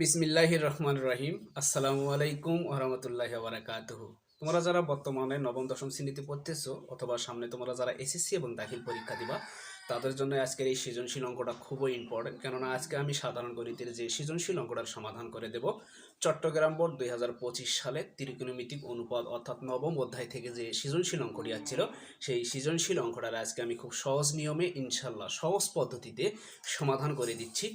বিসমিল্লাহির রহমান রহিম। আসসালামু আলাইকুম ওরহমতুল্লাহ বারাকাতুহ। তোমরা যারা বর্তমানে নবম, দশম শ্রেণীতে পড়তেছো অথবা সামনে তোমরা যারা এসএসসি এবং দাখিল পরীক্ষা দিবা, তাদের জন্য আজকের এই সৃজনশীল অঙ্কটা খুবই ইম্পর্টেন্ট কেননা আজকে আমি সাধারণ গণিতের যে সৃজনশীল অঙ্কটার সমাধান করে দেব, চট্টগ্রাম বোর্ড দুই হাজার পঁচিশ সালে ত্রিকোণমিতিক অনুপাত অর্থাৎ নবম অধ্যায় থেকে যে সৃজনশীল অঙ্কটি আসছিল, সেই সৃজনশীল অঙ্কটার আজকে আমি খুব সহজ নিয়মে ইনশাল্লাহ সহজ পদ্ধতিতে সমাধান করে দিচ্ছি।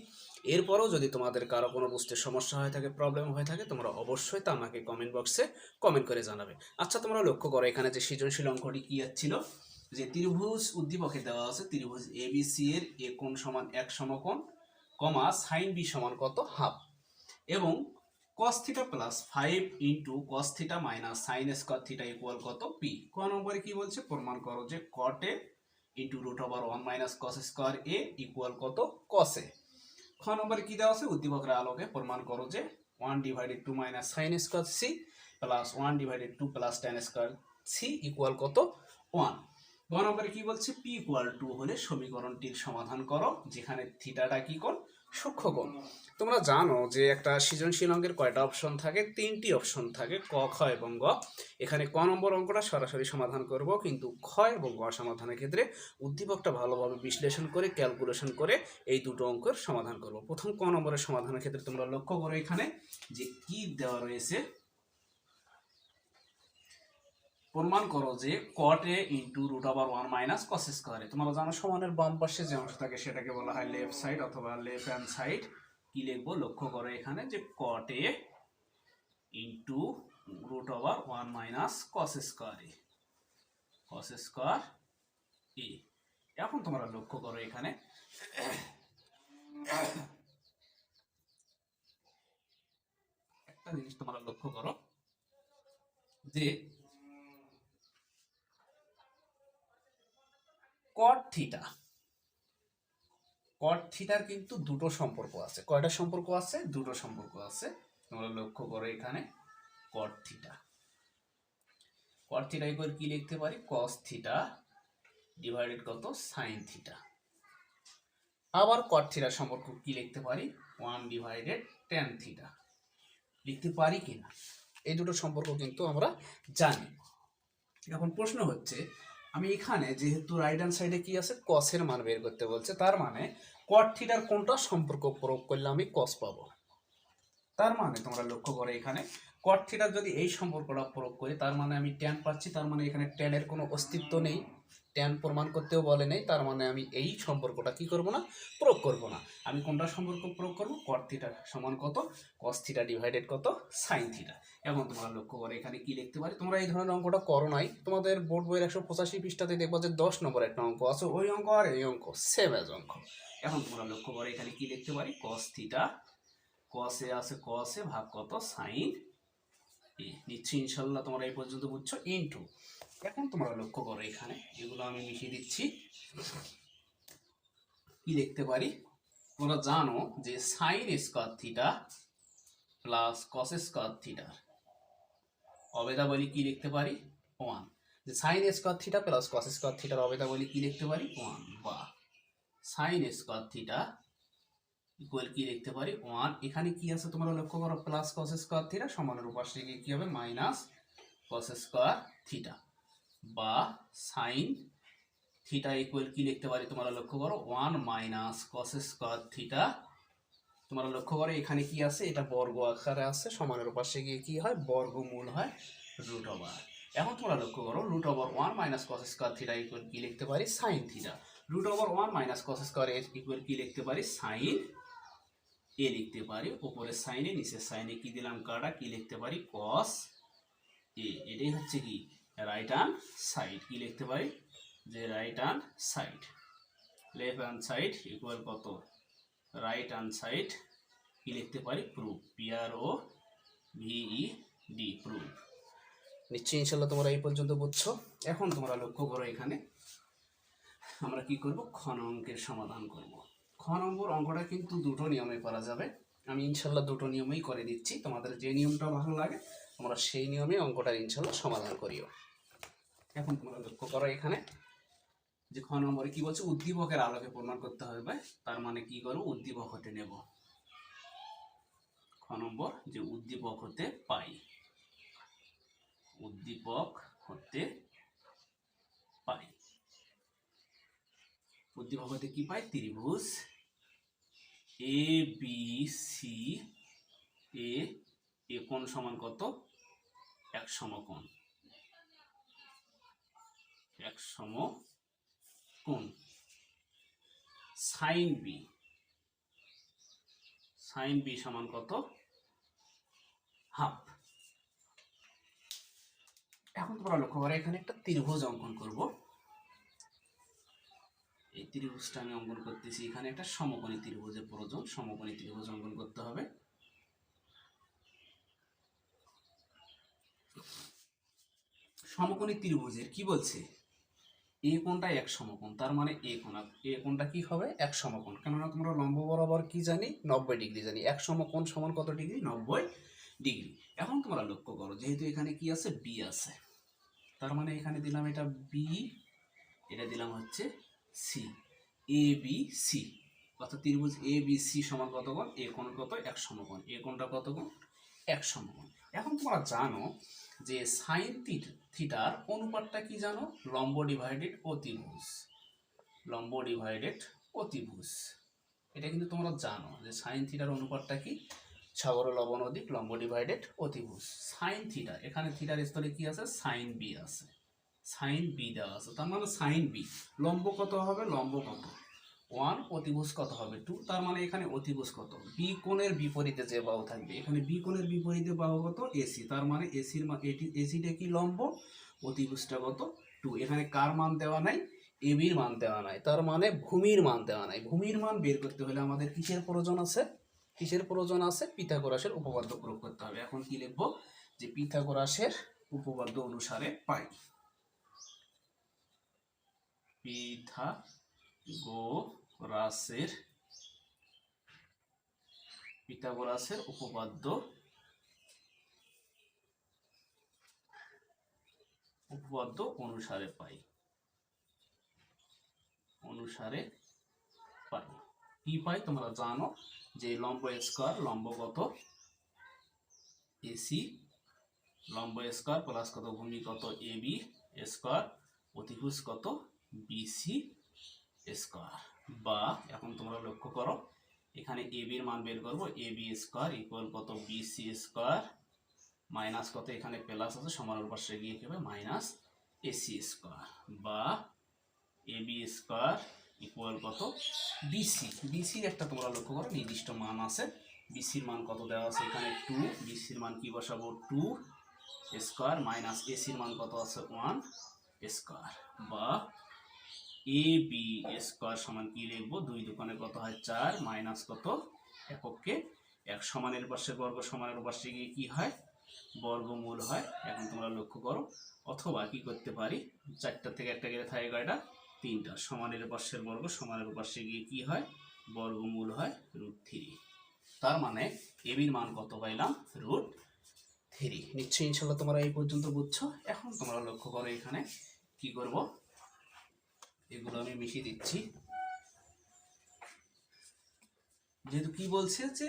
এরপরও যদি তোমাদের কারও কোনো বুঝতে সমস্যা হয়ে থাকে প্রবলেম হয়ে থাকে, তোমরা অবশ্যই তা আমাকে কমেন্ট বক্সে কমেন্ট করে জানাবে। আচ্ছা তোমরা লক্ষ্য করো, এখানে যে সৃজনশীল অঙ্কটি কি ছিল? যে ত্রিভুজ উদ্দীপকে দেওয়া আছে, ত্রিভুজ এবিসি এর এ কোণ সমান এক সমকোণ, কমা সাইন বি সমান কত? হাফ এবং cos theta plus five into cos theta minus sine square theta equal কত? পি ক নম্বরে কি বলছে? প্রমাণ করো যে কটে A into root over one minus cos square A equal কত? কস এ খ নম্বরে কি দেওয়া আছে? উদ্দীপকের আলোকে প্রমাণ করো যে one divided two minus sine square C plus one divided two plus tan square C equal কত? ওয়ান গ নম্বরে কি বলছে? পি ইকুয়াল টু হলে সমীকরণটির সমাধান করো, যেখানে থিটাটা কি কোণ? সূক্ষ্মকোণ তোমরা জানো যে একটা সৃজনশীল অঙ্কের কয়টা অপশন থাকে? তিনটি অপশন থাকে, ক, খ এবং গ। এখানে ক নম্বর অঙ্কটা সরাসরি সমাধান করব, কিন্তু খ এবং গ সমাধানের ক্ষেত্রে উদ্দীপকটা ভালোভাবে বিশ্লেষণ করে ক্যালকুলেশন করে এই দুটো অঙ্কের সমাধান করব। প্রথম ক নম্বরের সমাধানের ক্ষেত্রে তোমরা লক্ষ্য করো এখানে যে কি দেওয়া রয়েছে। প্রমাণ করো যে কট এ ইন্টু রুট আবার ওয়ান মাইনাস কস স্কোয়ারে তোমরা জানো সমানের বাম পাশে যে অংশ থাকে সেটাকে বলা হয় লেফট সাইড অথবা লেফট হ্যান্ড সাইড কি লিখব? লক্ষ্য করো এখানে যে cot A into root over one minus cos স্কোয়ারে কস স্কোয়ার এ। এখন তোমরা লক্ষ্য করো এখানে। একটা জিনিস তোমরা লক্ষ্য করো যে কট থিটা কট থিটার কিন্তু দুটো সম্পর্ক আছে। কয়টা সম্পর্ক আছে? দুটো সম্পর্ক আছে। তোমরা লক্ষ্য করো এখানে cot theta cot theta equal কি লিখতে পারি? কস থিটা ডিভাইডেড কত? সাইন থিটা আবার কট থিটার সম্পর্ক কি লিখতে পারি? ওয়ান ডিভাইডেড টেন থিটা লিখতে পারি কিনা? এই দুটো সম্পর্ক কিন্তু আমরা জানি। এখন প্রশ্ন হচ্ছে আমি এখানে যেহেতু রাইট হ্যান্ড সাইডে কি আছে? কসের মান বের করতে বলছে। তার মানে কট থিটার কোনটা সম্পর্ক প্রয়োগ করলে আমি কস পাবো। তার মানে তোমরা লক্ষ্য করো এখানে কট থিটার যদি এই সম্পর্কটা প্রয়োগ করি, তার মানে আমি ট্যান পাচ্ছি, তার মানে এখানে ট্যানের কোনো অস্তিত্ব নেই। ট্যান প্রমাণ করতেও বলে নেই, তার মানে আমি এই সম্পর্কটা কি করব না, প্রয়োগ করব না। আমি কোনটা সম্পর্ক প্রয়োগ করব? থিটা সমান কত? কস থিটা ডিভাইডেড কত? সাইন থিটা এখন তোমরা লক্ষ্য করো এখানে কি লিখতে পারি? তোমরা এই ধরনের অঙ্কটা করো নাই। তোমাদের বোর্ড বইয়ের একশো পঁচাশি পৃষ্ঠাতে দেখব যে দশ নম্বর একটা অঙ্ক আছে, ওই অঙ্ক আর এই অঙ্ক সেম এজ অঙ্ক। এখন তোমরা লক্ষ্য করো এখানে কি লিখতে পারি? কস থিটা কসে আছে কসে ভাগ কত? সাইন নিশ্চয়ই ইনশাল্লাহ তোমরা এই পর্যন্ত বুঝছ। ইনটু এখন তোমরা লক্ষ্য করো এখানে, এগুলো আমি মিশিয়ে দিচ্ছি। কি দেখতে পারি? তোমরা জানো যে sine square theta plus cos square থিটার অবেদাবলী কি দেখতে পারি? ওয়ান যে sine square theta plus cos square থিটার অবেদাবলী কি দেখতে পারি? ওয়ান বা সাইন স্কোয়ার থিটা ইকুয়াল কি দেখতে পারি? ওয়ান এখানে কি আছে তোমরা লক্ষ্য করো? প্লাস কস স্কোয়ার থিটা সমানের উপাশে গিয়ে কি হবে? মাইনাস কস স্কোয়ার থিটা বা সাইন থিটা ইকুয়াল কি লিখতে পারি তোমরা লক্ষ্য করো? One minus cos square theta তোমরা লক্ষ্য করো, এখানে কি আছে? এটা বর্গ আকারে আছে, সমানের পাশে গিয়ে কি হয়? বর্গমূল হয় রুট ওভার এখন তোমরা লক্ষ্য করো root over one minus cos square theta equal কি লিখতে পারি? Sine theta root over one minus cos square equal কি লিখতে পারি? সাইন এ লিখতে পারি। উপরের সাইনে নিচের সাইনে কি দিলাম? কাটা, কি লিখতে পারি? কস এ এটাই হচ্ছে কি? রাইট হ্যান্ড সাইড কি লিখতে পারি? যে right hand side left hand side equal কত? রাইট হ্যান্ড সাইড কি লিখতে পারি? Proof PR O VE D proof নিশ্চয়ই ইনশাল্লাহ তোমরা এই পর্যন্ত বুঝছ। এখন তোমরা লক্ষ্য করো এখানে, আমরা কি করব? খ অঙ্কের সমাধান করব। খ নম্বর অঙ্কটা কিন্তু দুটো নিয়মে করা যাবে। আমি ইনশাল্লাহ দুটো নিয়মেই করে দিচ্ছি। তোমাদের যে নিয়মটা ভালো লাগে, তোমরা সেই নিয়মে অঙ্কটার ইনশাল্লাহ সমাধান করিও। এখন তোমরা লক্ষ্য করো এখানে। যে খ নম্বরে কি বলছে? উদ্দীপকের আলোকে প্রমাণ করতে হবে। তার মানে কি করো? উদ্দীপক হতে নেব। খ নম্বর, যে উদ্দীপক হতে পাই। উদ্দীপক হতে পাই। উদ্দীপক হতে কি পাই? ত্রিভুজ এ, বি, সি, এ এ কোণ সমান কত? এক সমকোণ। এক সম কোণ। সাইন বি সাইন বি সমান কত? হাফ এখন তোমরা লক্ষ্য করো, এখানে একটা ত্রিভুজ অঙ্কন করব। এই ত্রিভুজটা আমি অঙ্কন করতেছি, এখানে একটা সমকোণী ত্রিভুজের প্রয়োজন। সমকোণী ত্রিভুজ অঙ্কন করতে হবে। সমকোণী ত্রিভুজের কি বলছে? এ কোণটা এক সমকোণ, তার মানে এ কোণ। এ কোণটা কি হবে? এক সমকোণ। কেননা তোমরা লম্ব বরাবর কি জানি? নব্বই ডিগ্রি জানি। এক সমকোণ সমান কত ডিগ্রি? নব্বই ডিগ্রি। এখন তোমরা লক্ষ্য করো, যেহেতু এখানে কি আছে? বি আছে। তার মানে এখানে দিলাম এটা বি, এটা দিলাম হচ্ছে সি। এ, বি, সি। অর্থাৎ ত্রিভুজ এ, বি, সি সমান কত কোণ এ কোণ কত? এক সমকোণ। এ কোণটা কত কোণ এক সমকোণ। এখন তোমরা জানো যে সাইন থিটার অনুপাতটা কি জানো? লম্ব ডিভাইডেড অতিভুজ। লম্ব ডিভাইডেড অতিভুজ। এটা কিন্তু তোমরা জানো যে সাইন থিটার অনুপাতটা কি? সাগর লবণ অধিক লম্ব ডিভাইডেড অতিভুজ। সাইন থিটা এখানে থিটার স্থলে কি আছে? সাইন বি আছে। সাইন বি দেওয়া আছে। তার মানে সাইন বি লম্ব কত হবে? লম্ব কত? ওয়ান অতিভুজ কত হবে টু তার মানে এখানে অতিভুজ কত বি কোণের বিপরীতে যে বাহু থাকবে, এখানে বি কোণের বিপরীতে বাহু কত এসি তার মানে এসির এটি এসিটা কি লম্ব? অতিভুজটা কত টু এখানে কার মান দেওয়া নাই? এবির মান দেওয়া নাই। তার মানে ভূমির মান দেওয়া নাই। ভূমির মান বের করতে হলে আমাদের কিসের প্রয়োজন আছে? কিসের প্রয়োজন আছে? পিথাগোরাসের উপপাদ্য প্রয়োগ করতে হবে। এখন কি লিখব? যে পিথাগোরাসের উপপাদ্য অনুসারে পাই। পিথাগোরাসের পিথাগোরাসের উপপাদ্য। উপপাদ্য অনুসারে পাই। অনুসারে পাই। কি পাই তোমরা জানো? যে লম্ব স্কোয়ার লম্ব কত এসি, লম্ব স্কোয়ার প্লাস কত ভূমি কত এবি স্কোয়ার অতিভুজ কত বিসি স্কোয়ার। বা এখন তোমরা লক্ষ্য করো, এখানে এবির মান বের করব এবি স্কোয়ার ইকুয়াল কত? বিসি স্কোয়ার মাইনাস কত? এখানে প্লাস আছে সমানের পাশে গিয়ে কি হবে? মাইনাস এসি স্কোয়ার বা এবি স্কোয়ার ইকুয়াল কত? বিসি বিসির একটা তোমরা লক্ষ্য করো, নির্দিষ্ট মান আছে। বিসির মান কত দেওয়া আছে এখানে? টু বিসির মান কি বসাবো? টু স্কোয়ার মাইনাস এসির মান কত আছে? ওয়ান স্কোয়ার বা এ বি স্কোয়ার সমান কি লিখব? দুই দোকানে কত হয়? চার মাইনাস কত? এককে। এক সমানের পাশে বর্গ, সমানের পাশে গিয়ে কি হয়? বর্গমূল হয়। এখন তোমরা লক্ষ্য করো। অথবা কি করতে পারি? চারটা থেকে একটা গেলে থাকে কয়টা? তিনটা। সমানের পাশের বর্গ, সমানের পাশে গিয়ে কি হয়? বর্গমূল হয় রুট থ্রি তার মানে এবির মান কত পাইলাম? রুট থ্রি নিশ্চয়ই ইনশাল্লাহ তোমরা এই পর্যন্ত বুঝছ। এখন তোমরা লক্ষ্য করো এখানে কি করব? এগুলো আমি মিশিয়ে দিচ্ছি। যেহেতু কি বলছে যে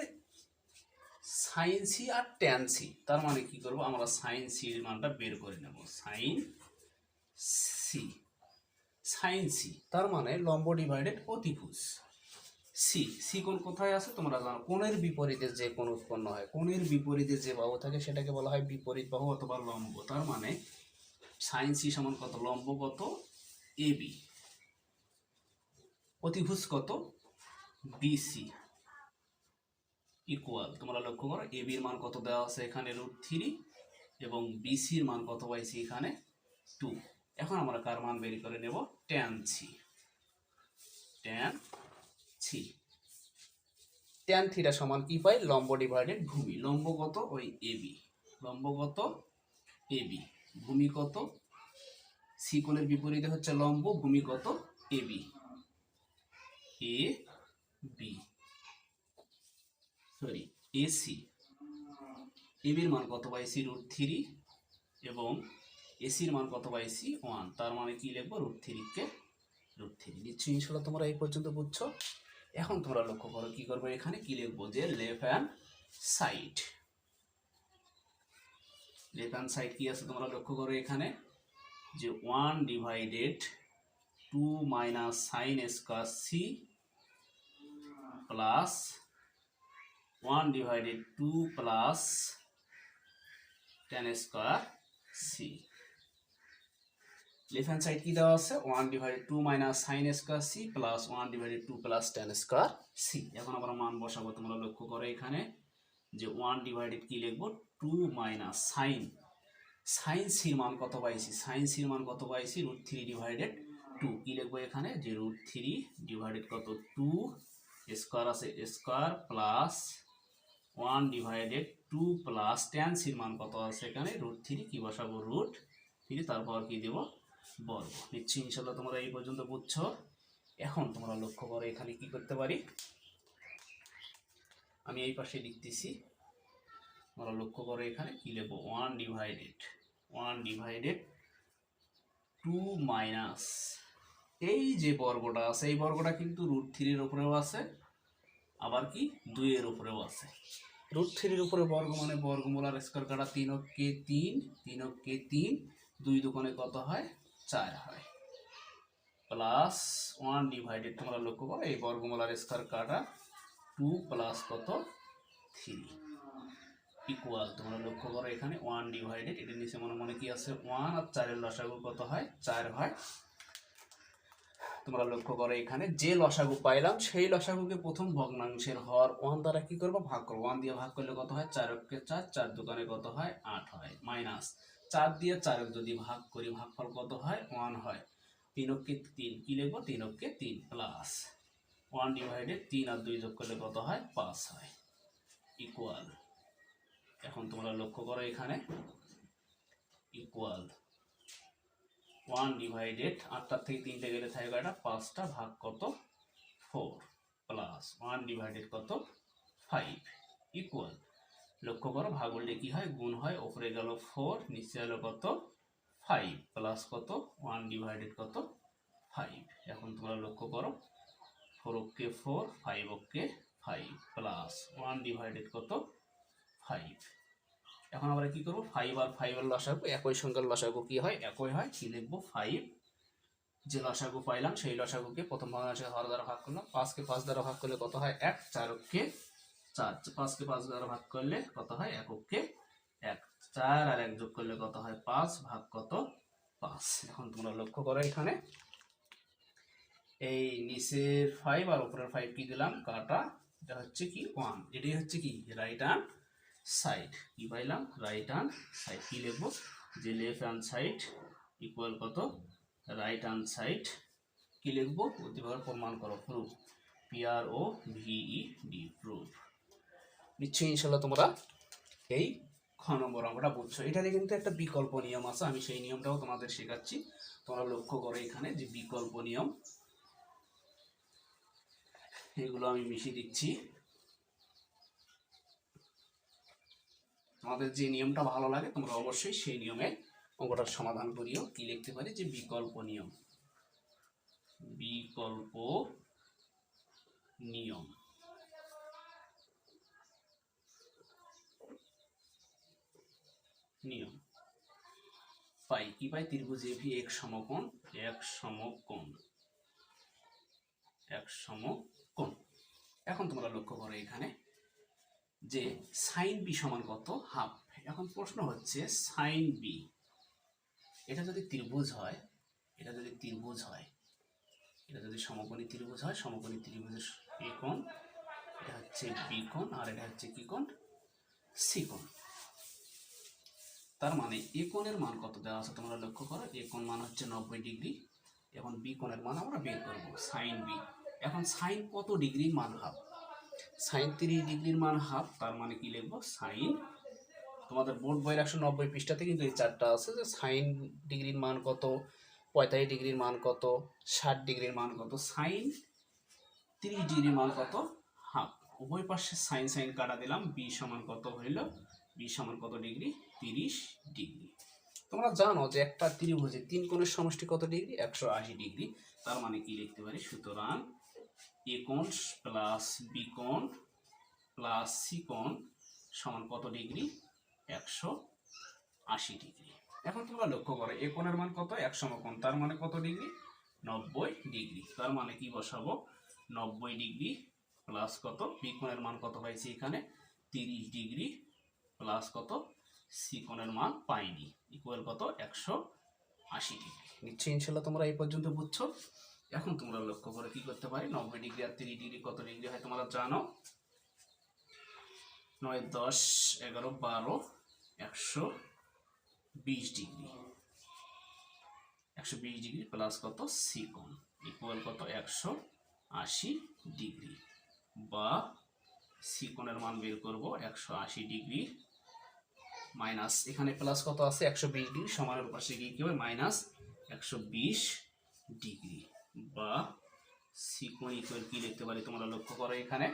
সাইন সি আর ট্যান সি তার মানে কি করব? আমরা সাইন সির মানটা বের করে নেব। সাইন সি সাইন সি তার মানে লম্ব ডিভাইডেড অতিভুজ। সি সি কোন কোথায় আছে তোমরা জানো? কোণের বিপরীতে যে কোণ উৎপন্ন হয়, কোণের বিপরীতে যে বাহু থাকে সেটাকে বলা হয় বিপরীত বাহু অথবা লম্ব। তার মানে সাইন সি সমান কত? লম্ব কত? এ বি অতিভুজ কত? বিসি ইকুয়াল তোমরা লক্ষ্য করো এ বির মান কত দেওয়া আছে এখানে রুট থ্রি এবং বিসির মান কত পাইছি এখানে টু এখন আমরা কার মান বের করে নেব? Tan C tan C tan theta সমান কি পাই? লম্ব ডিভাইডেড ভূমি। লম্ব কত? ওই এবি লম্ব কত? এবি ভূমি কত? সিকোণের বিপরীতে হচ্ছে লম্ব, ভূমি কত? AB A B sorry AC এবির মান কত পাইছি রুট থ্রি এবং এসির মান কত পাইছি ওয়ান তার মানে কি লিখব? রুট থ্রিকে রুট থ্রি নিশ্চয়ই ইনশাল্লাহ তোমরা এই পর্যন্ত বুঝছ। এখন তোমরা লক্ষ্য করো কি করবে এখানে? কি লিখব? যে left hand side left hand side কি আছে তোমরা লক্ষ্য করো এখানে? যে one divided two minus sine square C plus one divided two plus tan square C left hand side কি দেওয়া আছে? One divided two minus sine square C plus one divided two plus tan square C এখন আমরা মান বসাবো, তোমরা লক্ষ্য করো এখানে যে ওয়ান ডিভাইডেড কি লিখব? টু মাইনাস সাইন সাইন সির মান কত পাইছি? সাইন সির মান কত পাইছি? রুট থ্রি ডিভাইডেড টু কি লিখব এখানে? যে রুট থ্রি ডিভাইডেড কত? টু স্কোয়ার আছে, square plus one divided two plus tan সির মান কত আছে এখানে? রুট থ্রি কি বসাবো? রুট থ্রি তারপর কি দেব? বর্গ। নিশ্চয়ই ইনশাল্লাহ তোমরা এই পর্যন্ত বুঝছ। এখন তোমরা লক্ষ্য করো এখানে কি করতে পারি? আমি এই পাশে লিখতেছি। তোমরা লক্ষ্য করো এখানে কি লিখব? One divided one divided two minus এই যে বর্গটা আছে এই বর্গটা কিন্তু রুট থ্রির উপরেও আছে আবার কি দুইয়ের উপরেও আছে। রুট থ্রির উপরে বর্গ মানে বর্গমূলার স্কোয়ার কাটা তিন অক্ষে তিন তিন অক্ষে তিন দুই দোকানে কত হয়? চার হয়। প্লাস ওয়ান ডিভাইডেড তোমরা লক্ষ্য করো এই বর্গমূলার স্কোয়ার কাটা টু প্লাস কত? থ্রি ইকুয়াল তোমরা লক্ষ্য করো এখানে ওয়ান ডিভাইডেড এটার নিচে মনে মনে কি আছে? ওয়ান আর চারের লসাগু কত হয়? চার হয়। তোমরা লক্ষ্য করো এখানে, যে লসাগু পাইলাম, সেই লসাগুকে প্রথম ভগ্নাংশের হর ওয়ান দ্বারা কি করব? ভাগ করব। ওয়ান দিয়ে ভাগ করলে কত হয়? চার অক্ষে চার চার দোকানে কত হয়? আট হয় মাইনাস চার দিয়ে চারক যদি ভাগ করি, ভাগফল কত হয়? ওয়ান হয়। তিন অক্ষে তিন, কি লিখব? তিন অক্ষে তিন প্লাস ওয়ান ডিভাইডেড তিন আর দুই যোগ করলে কত হয়? পাঁচ হয়। ইকুয়াল এখন তোমরা লক্ষ্য করো এখানে। ইকুয়াল ওয়ান ডিভাইডেড আটটার থেকে তিনটে গেলে থাকে কয়টা? পাঁচটা ভাগ কত? ফোর প্লাস ওয়ান ডিভাইডেড কত? ফাইভ ইকুয়াল লক্ষ্য করো ভাগ উল্টে কি হয়? গুণ হয়, ওপরে গেল ফোর নিচে গেল কত? ফাইভ প্লাস কত? ওয়ান ডিভাইডেড কত? ফাইভ এখন তোমরা লক্ষ্য করো four okay four five okay five plus one divided কত? ফাইভ এখন আমরা কি করব? ফাইভ আর ফাইভের লসাগু, একই সংখ্যার লসাগু কি হয়? একই হয়, কি লিখব? ফাইভ যে লসাগু পাইলাম, সেই লসাগুকে প্রথম ভগ্নাংশে হর দ্বারা ভাগ করলাম পাঁচকে পাঁচ দ্বারা ভাগ করলে কত হয়? এক চারককে চার পাঁচকে পাঁচ দ্বারা ভাগ করলে কত হয়? এককে এক, চার, আর এক যোগ করলে কত হয়? পাঁচ, ভাগ কত? পাঁচ। এখন তোমরা লক্ষ্য করো এখানে। এই নিচের ফাইভ আর উপরের ফাইভ কি দিলাম? কাটা, এটা হচ্ছে কি? ওয়ান এটাই হচ্ছে কি? রাইট হ্যান্ড সাইড কি পাইলাম? রাইট হ্যান্ড সাইড কি লিখব? যে লেফট হ্যান্ড সাইড ইকুয়াল কত? রাইট হ্যান্ড সাইড কি লিখব? অতিভাবে প্রমাণ করো proof P R O VE D proof নিশ্চয়ই ইনশাল্লাহ তোমরা এই খ নম্বর অঙ্কটা বুঝছ। এটাতে কিন্তু একটা বিকল্প নিয়ম আছে, আমি সেই নিয়মটাও তোমাদের শেখাচ্ছি। তোমরা লক্ষ্য করো এখানে যে বিকল্প নিয়ম। এগুলো আমি মিশিয়ে দিচ্ছি। তোমাদের যে নিয়মটা ভালো লাগে, তোমরা অবশ্যই সেই নিয়মে অঙ্কটার সমাধান করিও। কি লিখতে পারি? যে বিকল্প নিয়ম। বিকল্প নিয়ম। নিয়ম। পাই। কি পাই? ত্রিভুজ এভি এক সমকোণ এক সমকোণ এক সমকোণ। এখন তোমরা লক্ষ্য করো এখানে। যে সাইন বি সমান কত? হাফ এখন প্রশ্ন হচ্ছে সাইন বি এটা যদি ত্রিভুজ হয়, এটা যদি ত্রিভুজ হয়, এটা যদি সমকোণী ত্রিভুজ হয়, সমকোণী ত্রিভুজের এ কোণ, এটা হচ্ছে বি কোণ, আর এটা হচ্ছে কি কোণ? সি কোণ। তার মানে এ কোণের মান কত দেওয়া আছে তোমরা লক্ষ্য করো? এ কোণ মান হচ্ছে নব্বই ডিগ্রি, এখন বি কোণের মান আমরা বের করব সাইন বি এখন সাইন কত ডিগ্রির মান হাফ সাইন তিরিশ ডিগ্রির মান হাফ, তার মানে কি লিখব? সাইন। তোমাদের বোর্ড বইয়ের একশো নব্বই পৃষ্ঠাতে কিন্তু এই চারটা আছে যে সাইন ডিগ্রির মান কত, পঁয়তাল্লিশ ডিগ্রির মান কত, ষাট ডিগ্রির মান কত, সাইন তিরিশ ডিগ্রির মান কত, হাফ। উভয় পাশে সাইন সাইন কাটা দিলাম, বি সমান কত হইল? বি সমান কত ডিগ্রি? তিরিশ ডিগ্রি। তোমরা জানো যে একটা ত্রিভুজে তিন কোণের সমষ্টি কত ডিগ্রি? একশো আশি ডিগ্রি। তার মানে কি লিখতে পারি? সুতরাং এ কোণ প্লাস বি কোণ প্লাস সি কোণ সমান কত ডিগ্রি? একশো আশি ডিগ্রি। এখন তোমরা লক্ষ্য করো, এ কোণের মান কত? এক সমকোণ। তার মানে কত ডিগ্রি? নব্বই ডিগ্রি। তার মানে কি বসাবো? নব্বই ডিগ্রি প্লাস কত? বি কোণের মান কত পাইছি এখানে? তিরিশ ডিগ্রি প্লাস কত? সি কোণের মান পাইনি। ইকুয়াল কত? একশো আশি ডিগ্রি। নিশ্চয়ই ইনশাল্লাহ তোমরা এই পর্যন্ত বুঝছ। এখন তোমরা লক্ষ্য করে, কি করতে পারি? নব্বই ডিগ্রি আর তিরিশ ডিগ্রি কত ডিগ্রি হয় তোমরা জানো? নয়, দশ, এগারো, বারো, একশো বিশ ডিগ্রি একশো বিশ ডিগ্রি প্লাস কত? সি কোণ ইকুয়াল কত? একশো আশি ডিগ্রি বা সি কোণের মান বের করব, একশো আশি ডিগ্রি মাইনাস এখানে প্লাস কত আছে? একশো বিশ ডিগ্রি সমানের পাশে গিয়ে কি হবে মাইনাস একশো বিশ ডিগ্রি বা সি কোণ ইকুয়াল কি লিখতে পারি তোমরা লক্ষ্য করো এখানে।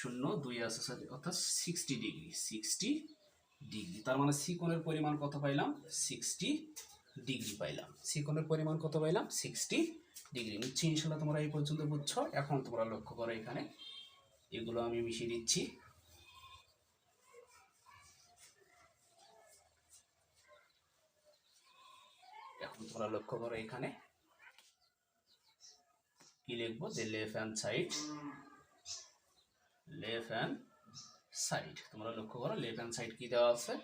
শূন্য, দুই আছে অর্থাৎ সিক্সটি ডিগ্রি সিক্সটি ডিগ্রি তার মানে সিকোণের পরিমাণ কত পাইলাম? সিক্সটি ডিগ্রি পাইলাম। সিকোণের পরিমাণ কত পাইলাম? সিক্সটি ডিগ্রি নিচ্ছি ইনশাল্লাহ তোমরা এই পর্যন্ত বুঝছ। এখন তোমরা লক্ষ্য করো এখানে। এগুলো আমি মিশিয়ে দিচ্ছি। এখন তোমরা লক্ষ্য করো এখানে। কি লিখব? যে left hand side left hand side তোমরা লক্ষ্য করো লেফট হ্যান্ড সাইড কি দেওয়া আছে?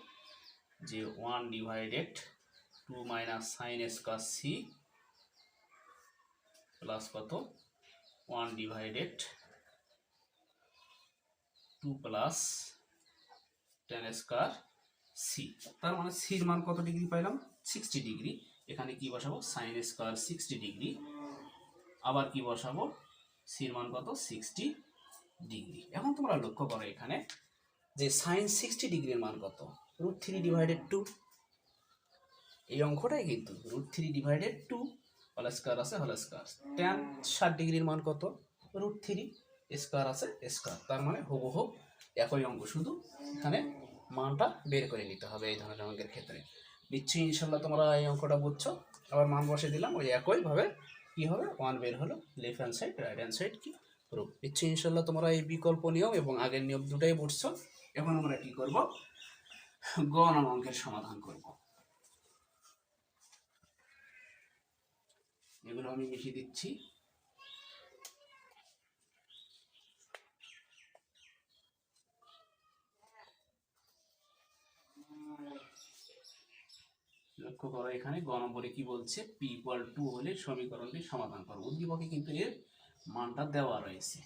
যে one divided two minus sine square C plus কত? One divided two plus tan square C তার মানে সির মান কত ডিগ্রি পাইলাম? সিক্সটি ডিগ্রি এখানে কি বসাবো? সাইন স্কোয়ার সিক্সটি ডিগ্রি আবার কি বসাবো? সির মান কত? সিক্সটি ডিগ্রি এখন তোমরা লক্ষ্য করো এখানে যে সাইন সিক্সটি ডিগ্রির মান কত? রুট থ্রি ডিভাইডেড টু এই অঙ্কটাই কিন্তু রুট থ্রি ডিভাইডেড টু হল স্কোয়ার আছে হল স্কোয়ার টেন ষাট ডিগ্রির মান কত? রুট থ্রি স্কোয়ার আছে স্কোয়ার তার মানে হুবহু একই অঙ্ক, শুধু এখানে মানটা বের করে নিতে হবে এই ধরনের অঙ্কের ক্ষেত্রে। নিশ্চয়ই ইনশাল্লাহ তোমরা এই অঙ্কটা বুঝছ। আবার মান বসে দিলাম, ওই একইভাবে কি হবে? ওয়ান বের হলো left hand side right hand side কি? প্রুফ ইচ্ছে ইনশাল্লাহ তোমরা এই বিকল্প নিয়ম এবং আগের নিয়ম দুটাই বুঝছ। এখন আমরা কি করব? গ অঙ্কের সমাধান করব। এগুলো আমি লিখে দিচ্ছি। লক্ষ্য করো এখানে গ নম্বরে কি বলছে? পি ইকুয়াল টু হলে সমীকরণটি সমাধান করো। উদ্দীপকে কিন্তু এর মানটা দেওয়া রয়েছে।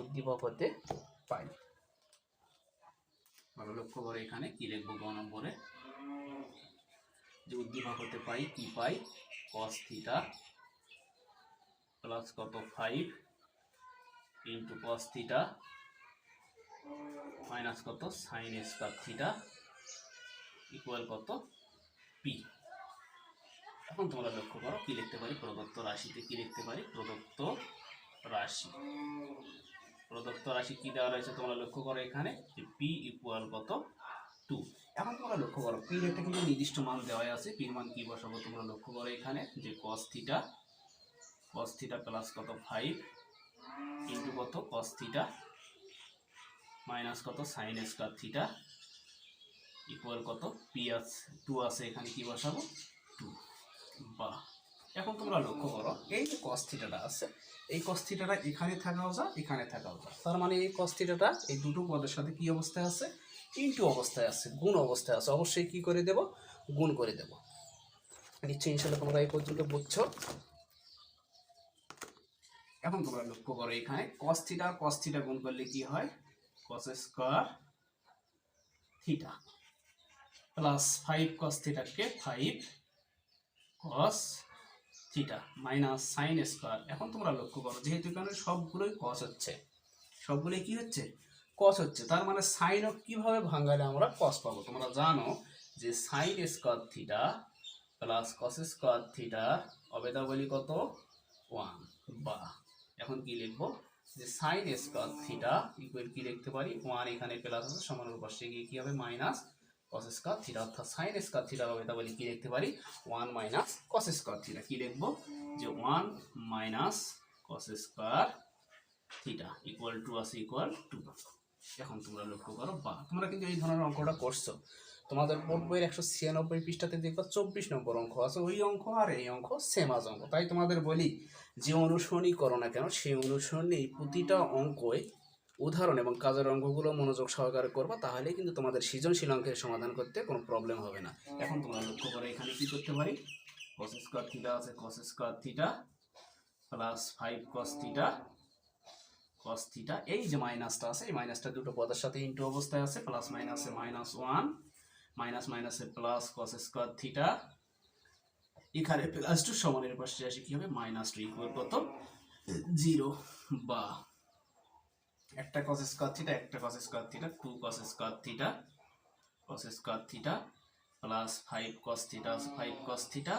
উদ্দীপক হতে পাই ভালো লক্ষ্য করে এখানে কি লিখব গ নম্বরে? যে উদ্দীপক হতে পাই কি পাই কস থিটা প্লাস কত? Five into cos theta minus কত? সাইন স্কোয়ার থিটা ইকুয়াল কত? পি এখন তোমরা লক্ষ্য করো, কি লিখতে পারি? প্রদত্ত রাশিতে কি লিখতে পারি? প্রদত্ত রাশি। প্রদত্ত রাশি কি দেওয়া রয়েছে তোমরা লক্ষ্য করো এখানে? যে পি ইকুয়াল কত? টু এখন তোমরা লক্ষ্য করো পির একটা কিন্তু নির্দিষ্ট মান দেওয়াই আছে। পির মান কি বসাবো তোমরা লক্ষ্য করো এখানে? যে cos theta cos theta plus কত? ফাইভ ইন্টু কত? কস থিটা মাইনাস কত? সাইন স্কোয়ার থিটা ইকুয়াল কত? পি আছে টু আছে, এখানে কি বসাবো? টু বা এখন তোমরা লক্ষ্য করো, এই যে কস থিটাটা আছে, এই কস থিটাটা এখানে থাকাও যা, এখানে থাকাও যা। তার মানে এই কস থিটাটা এই দুটো পদের সাথে কি অবস্থায় আছে? ইনটু অবস্থায় আছে, গুণ অবস্থায় আছে। অবশ্যই কি করে দেব? গুণ করে দেব। নিশ্চয়ই ইনশাল্লাহ তোমরা এই পর্যন্ত বুঝছ। এখন তোমরা লক্ষ্য করো, এখানে কস থিটা কস গুণ করলে কি হয়? Cos square theta plus five cos থিটাকে five cos theta minus sine square এখন তোমরা লক্ষ্য করো, যেহেতু এখানে সবগুলোই কস হচ্ছে, সবগুলোই কি হচ্ছে? কস হচ্ছে। তার মানে সাইনও কীভাবে ভাঙালে আমরা কস পাবো? তোমরা জানো যে sine square theta plus cos square থিটার অবেদাবলী কত? ওয়ান বা, এখন কি লিখব? যে সাইন স্কোয়ার থিটা ইকুয়াল কি লিখতে পারি? ওয়ান এখানে প্লাস আছে সমানের পাশে গিয়ে কি হবে? মাইনাস কস স্কোয়ার থিটা অর্থাৎ সাইন স্কোয়ার থিটার অবেদাবলী কি লিখতে পারি? One minus cos square theta কি লিখব? যে one minus cos square theta equal two আছে ইকুয়াল টু এখন তোমরা লক্ষ্য করো, বা তোমরা কিন্তু এই ধরনের অঙ্কটা করছ। তোমাদের বোর্ড বইয়ের একশো ছিয়ানব্বই পৃষ্ঠাতে দেখবা চব্বিশ নম্বর অঙ্ক আছে। ওই অঙ্ক আর এই অঙ্ক সেম আজ অঙ্ক। তাই তোমাদের বলি, যে অনুসরণই করো না কেন, সেই অনুসরণেই প্রতিটা অঙ্কই উদাহরণ এবং কাজের অঙ্গগুলো মনোযোগ সহকারে করবা তাহলে কিন্তু তোমাদের সৃজনশীল অঙ্কের সমাধান করতে কোনো প্রবলেম হবে না। এখন তোমরা লক্ষ্য করো এখানে কি করতে পারি? cos স্কোয়ার থিটা আছে, cos square theta plus five cos theta cos theta এই যে মাইনাসটা আছে, এই মাইনাসটা দুটো পদের সাথে ইনটু অবস্থায় আছে প্লাস মাইনাসে মাইনাস ওয়ান মাইনাস মাইনাসে প্লাস cos স্কোয়ার থিটা এখানে প্লাস টু সমানের পাশে আসে কি হবে? মাইনাস টু ইকুয়াল কত জিরো বা একটা cos স্কোয়ার থিটা একটা cos square theta two cos square theta cos square theta plus five cos theta আছে five cos theta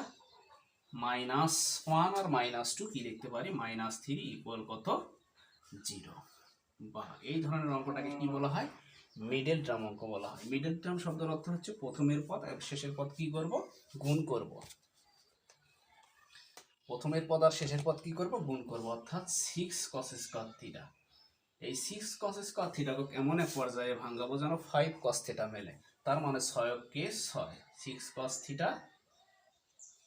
minus one আর মাইনাস টু কি লিখতে পারি? মাইনাস থ্রি ইকুয়াল কত? Zero বা এই ধরনের অঙ্কটাকে কি বলা হয়? মিডল টার্ম অঙ্ক বলা হয়। মিডল টার্ম শব্দের অর্থ হচ্ছে প্রথমের পদ, আর শেষের পদ কি করব? গুণ করব। প্রথমের পদ আর শেষের পদ কি করব? গুণ করব। অর্থাৎ সিক্স কস স্কোয়ার থিটা এই সিক্স কস স্কোয়ার থিটাকে এমন এক পর্যায়ে ভাঙাবো যেন ফাইভ কস থিটা মেলে। তার মানে ছয় ছয়কে ছয়? Six cos theta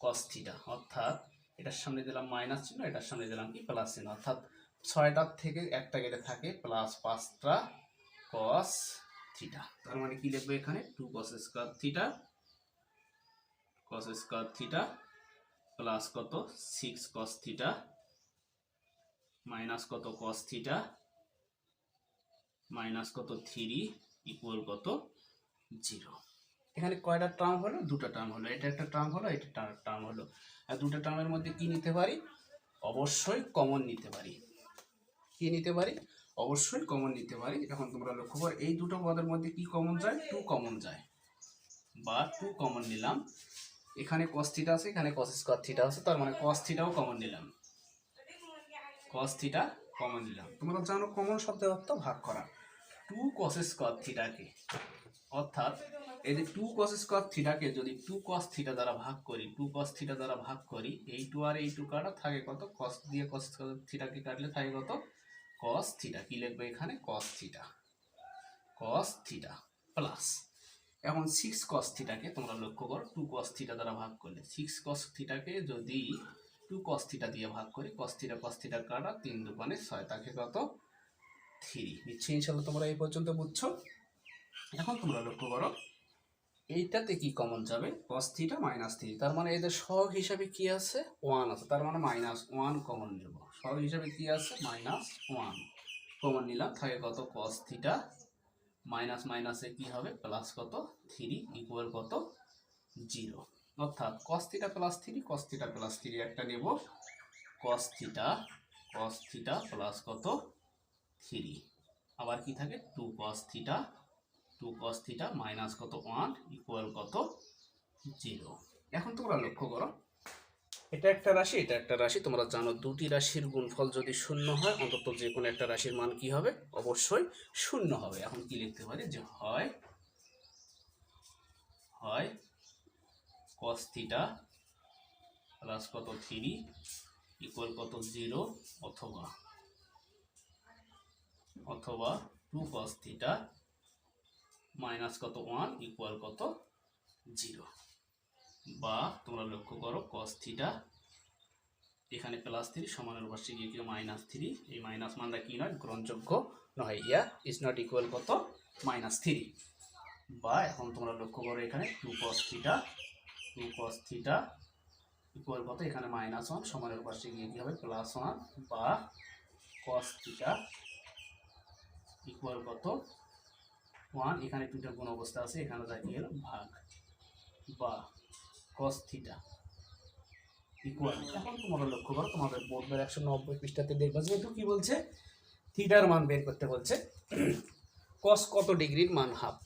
cos theta অর্থাৎ এটার সামনে দিলাম মাইনাস চিহ্ন, এটার সামনে দিলাম কি? প্লাস চিহ্ন। অর্থাৎ ছয়টার থেকে একটা কেটে থাকে প্লাস পাঁচটা কস থিটা তার মানে কি লিখব এখানে? Two cos square theta cos square theta plus কত? সিক্স কস থিটা মাইনাস কত কস থিটা মাইনাস কত থ্রি ইকুয়াল কত জিরো। এখানে কয়টা টার্ম হলো? দুটো টার্ম হলো। এটা একটা টার্ম হলো, এটা টার্ম হলো। আর দুটো টার্মের মধ্যে কি নিতে পারি? অবশ্যই কমন নিতে পারি। কি নিতে পারি? অবশ্যই কমন নিতে পারি। এখন তোমরা লক্ষ্য করো, এই দুটো পদের মধ্যে কি কমন যায়? টু কমন যায়। বা টু কমন নিলাম। এখানে cos থিটা আছে, এখানে cos স্কয়ার থিটা আছে, তার মানে cos থিটাও কমন নিলাম। cos থিটা কমন নিলাম। তোমরা জানো কমন শব্দের অর্থ ভাগ করা। টু cos স্কয়ার থিটাকে অর্থাৎ এই যে টু cos স্কয়ার থিটাকে যদি টু cos থিটা দ্বারা ভাগ করি টু cos থিটা দ্বারা ভাগ করি, এই টু আর এই টু কাটা থাকে কত? cos দিয়ে cos থিটাকে কাটলে থাকে কত? cos থিটা কি লিখবে এখানে? cos theta cos theta plus এখন সিক্স cos থিটাকে তোমরা লক্ষ্য করো টু cos থিটা দ্বারা ভাগ করলে। সিক্স cos থিটাকে যদি টু cos থিটা দিয়ে ভাগ করি, cos থিটা cos থিটা কাটা তিন দুপানে ছয়, তাকে কত? থ্রি। নিশ্চয়ই ইনশাল্লাহ তোমরা এই পর্যন্ত বুঝছ। এখন তোমরা লক্ষ্য করো, এইটাতে কি কমন যাবে? cos থিটা মাইনাস থ্রি তার মানে এদের সহগ হিসাবে কি আছে? ওয়ান আছে। তার মানে মাইনাস ওয়ান কমন নেব। সহগ হিসাবে কি আছে? মাইনাস ওয়ান কমন নিলাম। থাকে কত? cos থিটা মাইনাস মাইনাসে কি হবে? প্লাস কত? থ্রি ইকুয়াল কত? জিরো অর্থাৎ cos theta plus three cos theta plus three একটা নেব। cos theta cos theta plus কত? থ্রি। আবার কি থাকে? Two cos theta two cos theta minus কত? ওয়ান ইকুয়াল কত? জিরো এখন তোমরা লক্ষ্য করো, এটা একটা রাশি, এটা একটা রাশি। তোমরা জানো দুটি রাশির গুণফল যদি শূন্য হয়, অন্তত যে কোনো একটা রাশির মান কি হবে? অবশ্যই শূন্য হবে। এখন কি লিখতে পারি? যে হয় হয় কস থিটা প্লাস কত? থ্রি ইকুয়াল কত? জিরো অথবা অথবা টু cos থিটা মাইনাস কত ওয়ান ইকুয়াল কত জিরো বা তোমরা লক্ষ্য করো, cos থিটা এখানে প্লাস থ্রি সমানের পাশে গিয়ে গিয়ে মাইনাস থ্রি এই মাইনাস মানটা কি নয়, গ্রহণযোগ্য নয়। ইয়া ইজ নট ইকুয়াল কত? মাইনাস থ্রি বা এখন তোমরা লক্ষ্য করো এখানে two cos theta two cos theta equal কত? এখানে মাইনাস ওয়ান সমানের পাশে গিয়ে কি হবে? প্লাস ওয়ান বা cos থিটা ইকুয়াল কত? ওয়ান এখানে দুটো গুণ অবস্থা আছে, এখানে যা কি হলো ভাগ। বা কস থিটা ইকুয়াল এখন তোমরা লক্ষ্য করো, তোমাদের বোর্ডের একশো নব্বই পৃষ্ঠাতে দেখবা, যেহেতু কি বলছে? থিটার মান বের করতে বলছে। cos কত ডিগ্রির মান হাফ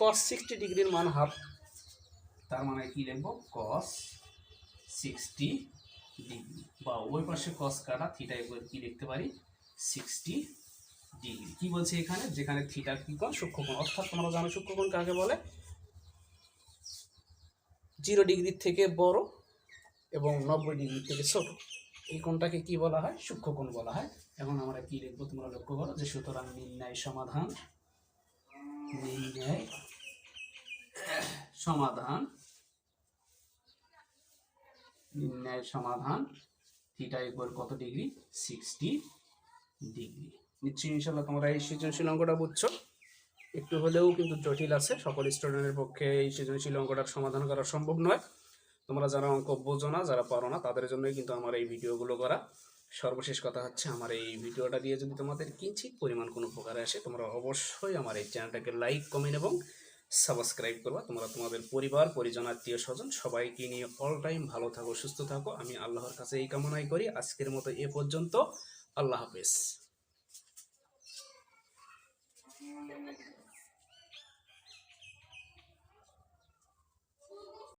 cos সিক্সটি ডিগ্রির মান হাফ তার মানে কি লিখব? cos sixty degree. বা, ওই পাশে cos কাটা থিটা এগুলো কি লিখতে পারি? সিক্সটি ডিগ্রি কি বলছে এখানে? যেখানে থিটা কি কোণ? সূক্ষ্মকোণ। অর্থাৎ তোমরা জানো সূক্ষ্মকোণ কাকে বলে? জিরো ডিগ্রির থেকে বড় এবং নব্বই ডিগ্রি থেকে ছোট। এই কোণটাকে কি বলা হয়? সূক্ষ্মকোণ বলা হয়। এখন আমরা কি লিখব তোমরা লক্ষ্য করো যে সুতরাং নির্ণয় সমাধান নির্ণয় সমাধান নির্ণয় সমাধান থিটা ইকুয়াল কত ডিগ্রি? Sixty degree. নিশ্চয়ই ইনশাল্লাহ তোমরা এই সৃজনশীল অঙ্কটা বুঝছ। একটু হলেও কিন্তু জটিল আছে। সকল স্টুডেন্টের পক্ষে এই সৃজনশীল অঙ্কটার সমাধান করা সম্ভব নয়। তোমরা যারা অঙ্ক বোঝো না, যারা পারো না, তাদের জন্যই কিন্তু আমার এই ভিডিওগুলো করা। সর্বশেষ কথা হচ্ছে, আমার এই ভিডিওটা দিয়ে যদি তোমাদের কিঞ্চিত পরিমাণ কোনো উপকারে আসে, তোমরা অবশ্যই আমার এই চ্যানেলটাকে লাইক কমেন্ট এবং সাবস্ক্রাইব করবা। তোমরা তোমাদের পরিবার, পরিজন, আত্মীয়, স্বজন সবাইকে নিয়ে অল টাইম ভালো থাকো, সুস্থ থাকো। আমি আল্লাহর কাছে এই কামনাই করি। আজকের মতো এ পর্যন্ত। আল্লাহ হাফেজ। Thank you.